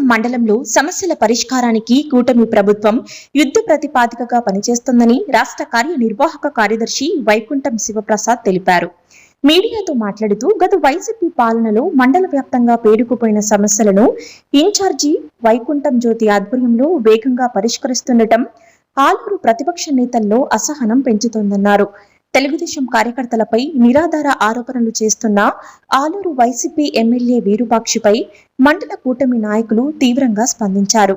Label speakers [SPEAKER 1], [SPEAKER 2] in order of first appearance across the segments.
[SPEAKER 1] హోలగుందం మండలంలో సమస్యల పరిష్కారానికి కూటమి ప్రభుత్వం యుద్ధ ప్రతిపాదికగా పనిచేస్తోందని రాష్ట్ర కార్యనిర్వాహక కార్యదర్శి వైకుంఠం శివప్రసాద్ తెలిపారు. మీడియాతో మాట్లాడుతూ గత వైసీపీ పాలనలో మండల వ్యాప్తంగా పేరుకుపోయిన సమస్యలను ఇన్ఛార్జి వైకుంఠం జ్యోతి ఆధ్వర్యంలో వేగంగా పరిష్కరిస్తుండటం ఆలూరు ప్రతిపక్ష నేతల్లో అసహనం పెంచుతోందన్నారు. తెలుగుదేశం కార్యకర్తలపై నిరాధార ఆరోపణలు చేస్తున్న ఆలూరు వైసీపీ ఎమ్మెల్యే వీరుపాక్షిపై మండల కూటమి నాయకులు తీవ్రంగా స్పందించారు.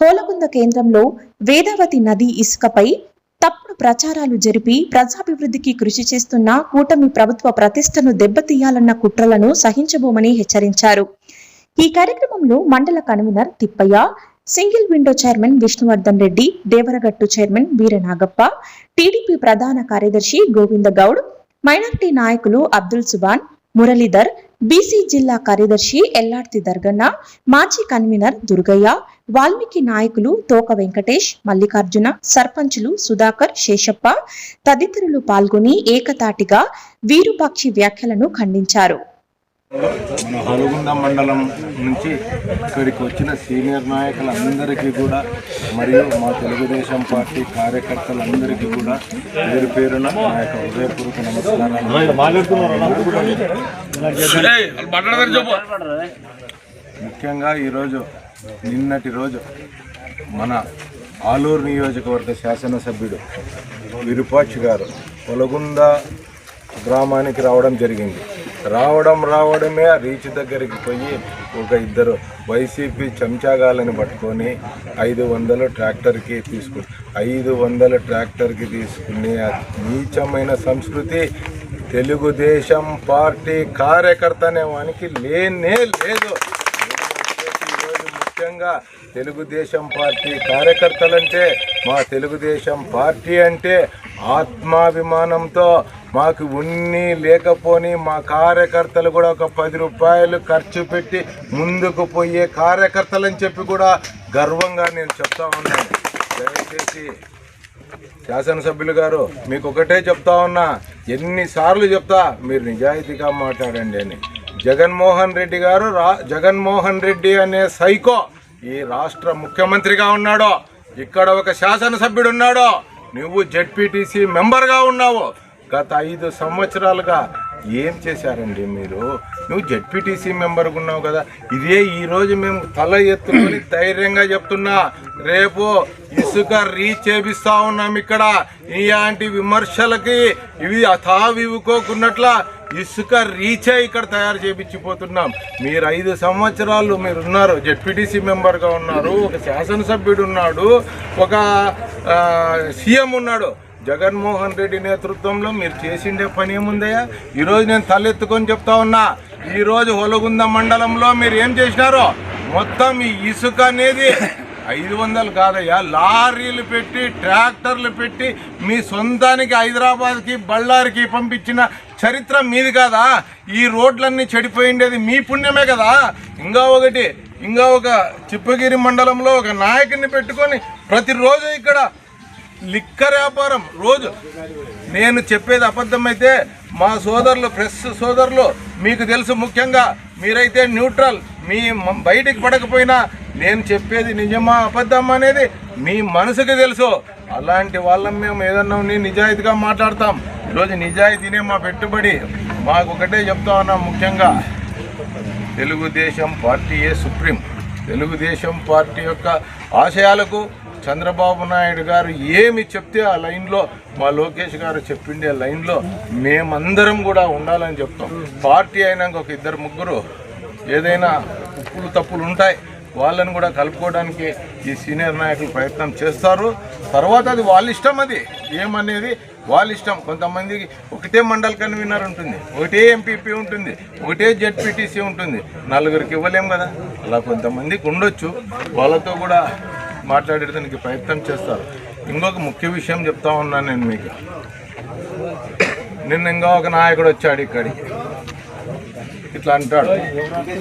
[SPEAKER 1] హోలగుంద కేంద్రంలో వేదావతి నది ఇసుకపై తప్పుడు ప్రచారాలు జరిపి ప్రజాభివృద్ధికి కృషి చేస్తున్న కూటమి ప్రభుత్వ ప్రతిష్టను దెబ్బతీయాలన్న కుట్రలను సహించబోమని హెచ్చరించారు. ఈ కార్యక్రమంలో మండల convener Tippayya single window chairman Vishnuvardhan Reddy Devaragattu chairman Veeranagappa TDP ప్రధాన కార్యదర్శి గోవింద గౌడ్ మైనార్టీ నాయకులు అబ్దుల్ సుబాన్ మురళీధర్ బీసీ జిల్లా కార్యదర్శి ఎల్లార్తి దర్గన్న మాజీ కన్వీనర్ దుర్గయ్య వాల్మీకి నాయకులు తోక వెంకటేష్ మల్లికార్జున సర్పంచులు సుధాకర్ శేషప్ప తదితరులు పాల్గొని ఏకతాటిగా వీరుపాక్షి వ్యాఖ్యలను ఖండించారు.
[SPEAKER 2] మన హలుగుంద మండలం నుంచి ఇక్కడికి వచ్చిన సీనియర్ నాయకులందరికీ కూడా మరియు మా తెలుగుదేశం పార్టీ కార్యకర్తలందరికీ కూడా పేరు పేరున నా యొక్క హృదయపూర్వక నమస్కారాలు. ముఖ్యంగా ఈరోజు నిన్నటి రోజు మన ఆలూరు నియోజకవర్గ శాసనసభ్యుడు విరుపాక్షి గారు పొలగుంద గ్రామానికి రావడం జరిగింది. రావడం రావడమే ఆ రీచ్ దగ్గరికి పోయి ఒక ఇద్దరు వైసీపీ చెంచాగాలని పట్టుకొని ఐదు వందలు ట్రాక్టర్కి తీసుకు ఐదు వందల ట్రాక్టర్కి తీసుకునే నీచమైన సంస్కృతి తెలుగుదేశం పార్టీ కార్యకర్త అనే వానికి లేనే లేదు. ముఖ్యంగా తెలుగుదేశం పార్టీ కార్యకర్తలంటే మా తెలుగుదేశం పార్టీ అంటే ఆత్మాభిమానంతో మాకు ఉన్ని లేకపోని మా కార్యకర్తలు కూడా ఒక పది రూపాయలు ఖర్చు పెట్టి ముందుకు పోయే కార్యకర్తలని చెప్పి కూడా గర్వంగా నేను చెప్తా ఉన్నాను దయచేసి శాసనసభ్యులు గారు మీకు ఒకటే చెప్తా ఉన్నా. ఎన్నిసార్లు చెప్తా మీరు నిజాయితీగా మాట్లాడండి అని. జగన్మోహన్ రెడ్డి గారు రా జగన్మోహన్ రెడ్డి అనే సైకో ఈ రాష్ట్ర ముఖ్యమంత్రిగా ఉన్నాడో ఇక్కడ ఒక శాసనసభ్యుడు ఉన్నాడో నువ్వు జెడ్పీటీసీ మెంబర్గా ఉన్నావు. గత ఐదు సంవత్సరాలుగా ఏం చేశారండి మీరు? నువ్వు జెడ్పీటీసీ మెంబర్గా ఉన్నావు కదా. ఇదే ఈరోజు మేము తల ఎత్తుకొని ధైర్యంగా చెప్తున్నా రేపు ఇసుక రీచ్ చేపిస్తా ఉన్నాం ఇక్కడ. ఇలాంటి విమర్శలకి ఇవి అథావివుకోకున్నట్ల ఇసుక రీచే ఇక్కడ తయారు చేపించిపోతున్నాం. మీరు ఐదు సంవత్సరాలు మీరు ఉన్నారు జెడ్పీటీసీ మెంబర్గా ఉన్నారు. ఒక శాసనసభ్యుడు ఉన్నాడు. ఒక సీఎం ఉన్నాడు. జగన్మోహన్ రెడ్డి నేతృత్వంలో మీరు చేసిండే పని ఏముందయ్యా? ఈరోజు నేను తలెత్తుకొని చెప్తా ఉన్నా. ఈరోజు హొలగుంద మండలంలో మీరు ఏం చేసినారో? మొత్తం ఈ ఇసుక అనేది ఐదు వందలు కాదయ్యా లారీలు పెట్టి ట్రాక్టర్లు పెట్టి మీ సొంతానికి హైదరాబాద్కి బళ్ళారికి పంపించిన చరిత్ర మీది కాదా? ఈ రోడ్లన్నీ చెడిపోయిండేది మీ పుణ్యమే కదా? ఇంకా ఒకటి ఇంకా ఒక చిప్పగిరి మండలంలో ఒక నాయకుడిని పెట్టుకొని ప్రతిరోజు ఇక్కడ లిక్కర్ వ్యాపారం రోజు. నేను చెప్పేది అబద్ధమైతే మా సోదరులు ప్రెస్ సోదరులు మీకు తెలుసు ముఖ్యంగా మీరైతే న్యూట్రల్ మీ బయటికి పడకపోయినా నేను చెప్పేది నిజమా అబద్ధమా అనేది మీ మనసుకి తెలుసు. అలాంటి వాళ్ళం మేము ఏదన్నా ఉండి నిజాయితీగా మాట్లాడతాం. ఈరోజు నిజాయితీనే మా పెట్టుబడి. మాకు ఒకటే చెప్తా ఉన్నాం ముఖ్యంగా. తెలుగుదేశం పార్టీయే సుప్రీం? తెలుగుదేశం పార్టీ యొక్క ఆశయాలకు చంద్రబాబు నాయుడు గారు ఏమి చెప్తే ఆ లైన్లో మా లోకేష్ గారు చెప్పిండే లైన్లో మేమందరం కూడా ఉండాలని చెప్తాం. పార్టీ అయినాక ఒక ఇద్దరు ముగ్గురు ఏదైనా ఉప్పులు తప్పులు ఉంటాయి. వాళ్ళని కూడా కలుపుకోవడానికి ఈ సీనియర్ నాయకులు ప్రయత్నం చేస్తారు. తర్వాత అది వాళ్ళ ఇష్టం అది. ఏమనేది వాళ్ళ ఇష్టం. కొంతమందికి ఒకటే మండల్ కన్వీనర్ ఉంటుంది. ఒకటే ఎంపీపీ ఉంటుంది. ఒకటే జెడ్పీటీసీ ఉంటుంది. నలుగురికి ఇవ్వలేం కదా. అలా కొంతమందికి ఉండొచ్చు. వాళ్ళతో కూడా మాట్లాడేదానికి ప్రయత్నం చేస్తారు. ఇంకొక ముఖ్య విషయం చెప్తా ఉన్నాను నేను మీకు. నిన్న ఇంకా ఒక నాయకుడు వచ్చాడు ఇక్కడికి. ఇట్లా అంటాడు.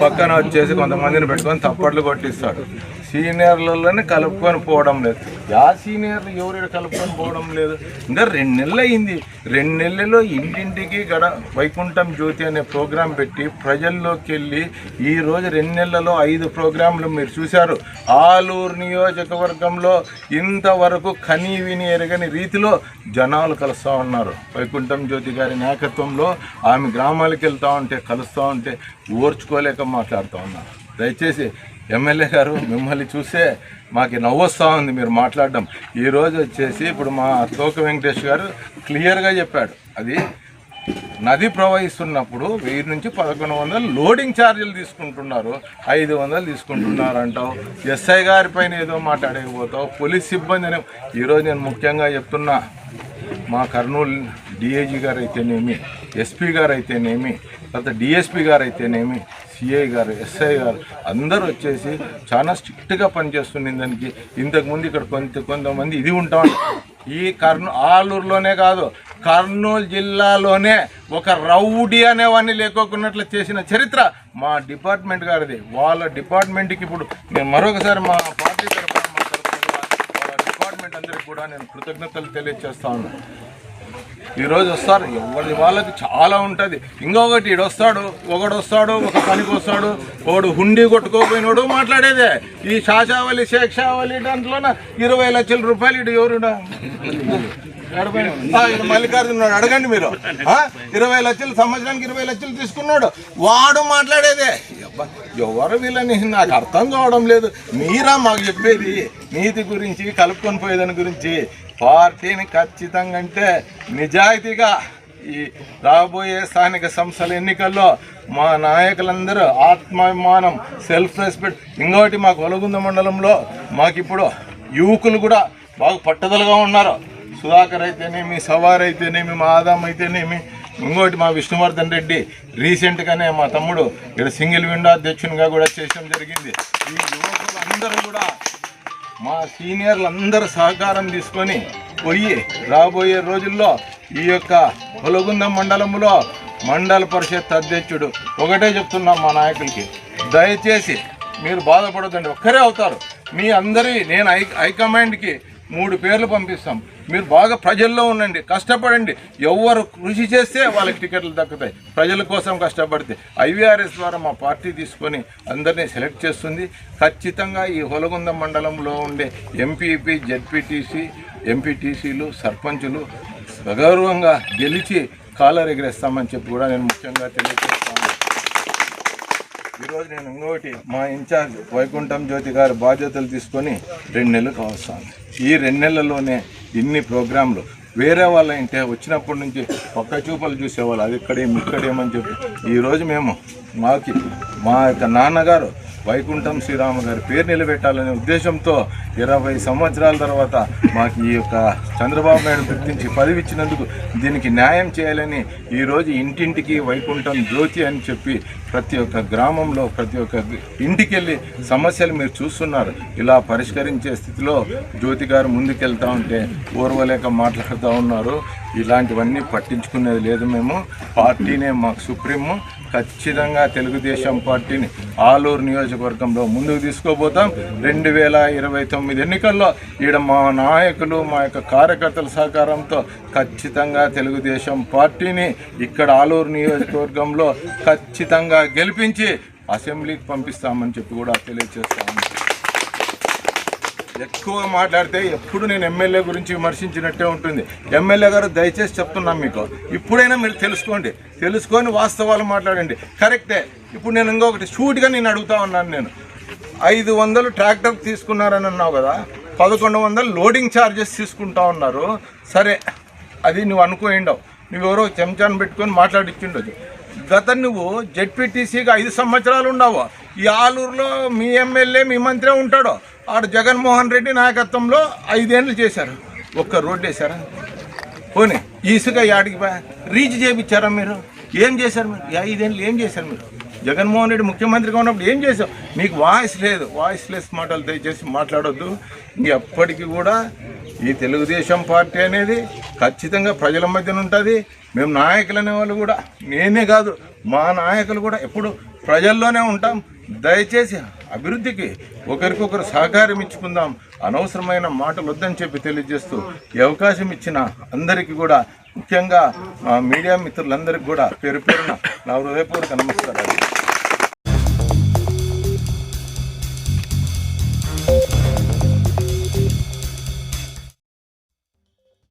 [SPEAKER 2] పక్కన వచ్చేసి కొంతమందిని పెట్టుకొని తప్పట్లు కొట్టిస్తాడు. సీనియర్లలోనే కలుపుకొని పోవడం లేదు. యా సీనియర్లు ఎవరు కలుపుకొని పోవడం లేదు? ఇంకా రెండు నెలలు అయింది రెండు నెలల్లో ఇంటింటికి గడ వైకుంఠం జ్యోతి అనే ప్రోగ్రాం పెట్టి ప్రజల్లోకి వెళ్ళి ఈరోజు రెండు నెలలలో ఐదు ప్రోగ్రాంలు మీరు చూశారు. ఆలూరు నియోజకవర్గంలో ఇంతవరకు కనీ విని ఎరగని రీతిలో జనాలు కలుస్తూ ఉన్నారు. వైకుంఠం జ్యోతి గారి నాయకత్వంలో ఆమె గ్రామాలకు వెళ్తూ ఉంటే కలుస్తూ ఉంటే ఓర్చుకోలేక మాట్లాడుతూ ఉన్నారు. దయచేసి ఎమ్మెల్యే గారు మిమ్మల్ని చూస్తే మాకు నవ్వొస్తూ ఉంది మీరు మాట్లాడడం. ఈరోజు వచ్చేసి ఇప్పుడు మా తోక వెంకటేష్ గారు క్లియర్గా చెప్పాడు. అది నది ప్రవహిస్తున్నప్పుడు వెయ్యి నుంచి పదకొండు వందలు లోడింగ్ ఛార్జీలు తీసుకుంటున్నారు. ఐదు వందలు తీసుకుంటున్నారు అంటావు ఎస్ఐ గారి పైన ఏదో మాట్లాడకపోతావు పోలీస్ సిబ్బంది అనే ఈరోజు నేను ముఖ్యంగా చెప్తున్నా. మా కర్నూలు డిఐజీ గారు అయితేనేమి ఎస్పీ గారు అయితేనేమి తర్వాత డిఎస్పీ గారు అయితేనేమి సిఐ గారు ఎస్ఐ గారు అందరూ వచ్చేసి చాలా స్ట్రిక్ట్గా పనిచేస్తుంది దానికి ఇంతకుముందు ఇక్కడ కొంత కొంతమంది ఇది ఉంటాం. ఈ కర్నూ ఆలూరులోనే కాదు కర్నూలు జిల్లాలోనే ఒక రౌడీ అనేవాడిని లేకోకున్నట్లు చేసిన చరిత్ర మా డిపార్ట్మెంట్ గారిది. వాళ్ళ డిపార్ట్మెంట్కి ఇప్పుడు నేను మరొకసారి మా పార్టీ తరఫున మా తరఫున డిపార్ట్మెంట్ అందరికి కూడా నేను కృతజ్ఞతలు తెలియజేస్తా ఉన్నాను ఈరోజు వస్తారు. ఎవరి వాళ్ళకి చాలా ఉంటుంది. ఇంకొకటి ఈడు వస్తాడు ఒకడు వస్తాడు ఒక పనికి వస్తాడు ఒకడు హుండీ కొట్టుకోపోయినోడు మాట్లాడేదే. ఈ షాషావలి షేక్షావలి దాంట్లోన ఇరవై లక్షల రూపాయలు ఇటు ఎవరు మల్లికార్జున అడగండి మీరు. ఆ? ఇరవై లక్షలు సంవత్సరానికి ఇరవై లక్షలు తీసుకున్నాడు. వాడు మాట్లాడేదే. ఎవరు వీళ్ళని? నాకు అర్థం కావడం లేదు. మీరా మాకు చెప్పేది. నీతి గురించి కలుపుకొని పోయేదాని గురించి. పార్టీని ఖచ్చితంగా అంటే నిజాయితీగా ఈ రాబోయే స్థానిక సంస్థల ఎన్నికల్లో మా నాయకులందరూ ఆత్మాభిమానం సెల్ఫ్ రెస్పెక్ట్ ఇంకోటి మాకు ఒలగుంద మండలంలో మాకు ఇప్పుడు యువకులు కూడా బాగా పట్టుదలగా ఉన్నారు. సుధాకర్ అయితేనేమి సవార్ అయితేనేమి మా ఆదాం అయితేనేమి. ఇంకోటి మా విష్ణువర్ధన్ రెడ్డి రీసెంట్గానే మా తమ్ముడు ఇక్కడ సింగిల్ విండో అధ్యక్షునిగా కూడా చేయడం జరిగింది. ఈ యువకులు అందరూ కూడా మా సీనియర్లందరూ సహకారం తీసుకొని పోయి రాబోయే రోజుల్లో ఈ యొక్క పొలగుందం మండలంలో మండల పరిషత్ అధ్యక్షుడు ఒకటే చెప్తున్నాం మా నాయకులకి. దయచేసి మీరు బాధపడద్దండి. ఒక్కరే అవుతారు. మీ అందరి నేను హై హైకమాండ్కి మూడు పేర్లు పంపిస్తాం. మీరు బాగా ప్రజల్లో ఉండండి కష్టపడండి. ఎవరు కృషి చేస్తే వాళ్ళకి టికెట్లు దక్కుతాయి. ప్రజల కోసం కష్టపడితే. ఐవీఆర్ఎస్ ద్వారా మా పార్టీ తీసుకొని అందరినీ సెలెక్ట్ చేస్తుంది. ఖచ్చితంగా ఈ హొలగుంద మండలంలో ఉండే ఎంపీపీ జెడ్పీటీసీ ఎంపీటీసీలు సర్పంచులు సగౌరవంగా గెలిచి కాలర్ ఎగరేస్తామని చెప్పి కూడా నేను ముఖ్యంగా తెలియజేస్తాను ఈరోజు నేను ఇంకోటి మా ఇన్ఛార్జ్ వైకుంఠం జ్యోతి గారి బాధ్యతలు తీసుకొని రెండు నెలలు కావస్తాను ఈ రెండు నెలల్లోనే ఇన్ని ప్రోగ్రాంలు వేరే వాళ్ళ ఇంటే వచ్చినప్పటి నుంచి పక్క చూపలు చూసేవాళ్ళు అది ఇక్కడేం ఇక్కడేమని చెప్పి. ఈరోజు మేము మాకి మా యొక్క నాన్నగారు వైకుంఠం శ్రీరామ గారి పేరు నిలబెట్టాలనే ఉద్దేశంతో ఇరవై సంవత్సరాల తర్వాత మాకు ఈ యొక్క చంద్రబాబు నాయుడు గుర్తించి పదవి ఇచ్చినందుకు దీనికి న్యాయం చేయాలని ఈరోజు ఇంటింటికి వైకుంఠం జ్యోతి అని చెప్పి ప్రతి ఒక్క గ్రామంలో ప్రతి ఒక్క ఇంటికి వెళ్ళి సమస్యలు మీరు చూస్తున్నారు. ఇలా పరిష్కరించే స్థితిలో జ్యోతి గారు ముందుకెళ్తా ఉంటే ఓర్వలేక మాట్లాడుతూ ఉన్నారు. ఇలాంటివన్నీ పట్టించుకునేది లేదు మేము. పార్టీనే మాకు సుప్రీము. ఖచ్చితంగా తెలుగుదేశం పార్టీని ఆలూరు నియోజకవర్గంలో ముందుకు తీసుకోబోతాం. రెండు వేల ఇరవై తొమ్మిది ఎన్నికల్లో ఈడ మా నాయకులు మా యొక్క కార్యకర్తల సహకారంతో ఖచ్చితంగా తెలుగుదేశం పార్టీని ఇక్కడ ఆలూరు నియోజకవర్గంలో ఖచ్చితంగా గెలిపించి అసెంబ్లీకి పంపిస్తామని చెప్పి కూడా తెలియజేస్తాము ఎక్కువ మాట్లాడితే ఎప్పుడు నేను ఎమ్మెల్యే గురించి విమర్శించినట్టే ఉంటుంది. ఎమ్మెల్యే గారు దయచేసి చెప్తున్నాం మీకు. ఇప్పుడైనా మీరు తెలుసుకోండి. తెలుసుకొని వాస్తవాలు మాట్లాడండి. కరెక్టే. ఇప్పుడు నేను ఇంకొకటి షూట్గా నేను అడుగుతా ఉన్నాను నేను. ఐదు వందలు ట్రాక్టర్ తీసుకున్నారని అన్నావు కదా? పదకొండు వందలు లోడింగ్ ఛార్జెస్ తీసుకుంటా ఉన్నారు. సరే. అది నువ్వు అనుకోయిండవు నువ్వు ఎవరో చెంచాను పెట్టుకొని మాట్లాడిచ్చిండొచ్చు. గత నువ్వు జెడ్పీటీసీగా ఐదు సంవత్సరాలు ఉన్నావు. ఈ ఆలూరులో మీ ఎమ్మెల్యే మీ మంత్రి ఉంటాడు. ఆడు జగన్మోహన్ రెడ్డి నాయకత్వంలో ఐదేళ్ళు చేశారు. ఒక్క రోడ్డు వేశారా? పోనీ ఇసుక యాడికి రీచ్ చేయించారా మీరు? ఏం చేశారు మీరు? ఐదేళ్ళు ఏం చేశారు మీరు? జగన్మోహన్ రెడ్డి ముఖ్యమంత్రిగా ఉన్నప్పుడు ఏం చేశావు? మీకు వాయిస్ లేదు. వాయిస్ లెస్ మాటలు దయచేసి మాట్లాడొద్దు. ఎప్పటికీ కూడా ఈ తెలుగుదేశం పార్టీ అనేది ఖచ్చితంగా ప్రజల మధ్యన ఉంటుంది. మేము నాయకులు అనే వాళ్ళు కూడా నేనే కాదు మా నాయకులు కూడా ఎప్పుడు ప్రజల్లోనే ఉంటాం. దయచేసి అభివృద్ధికి ఒకరికొకరు సహకారం ఇచ్చుకుందాం. అనవసరమైన మాటలు వద్దని చెప్పి తెలియజేస్తూ ఈ అవకాశం ఇచ్చిన అందరికీ కూడా ముఖ్యంగా మీడియా మిత్రులందరికీ కూడా పేరు పేరున నా హృదయపూర్వక నమస్కారాలు.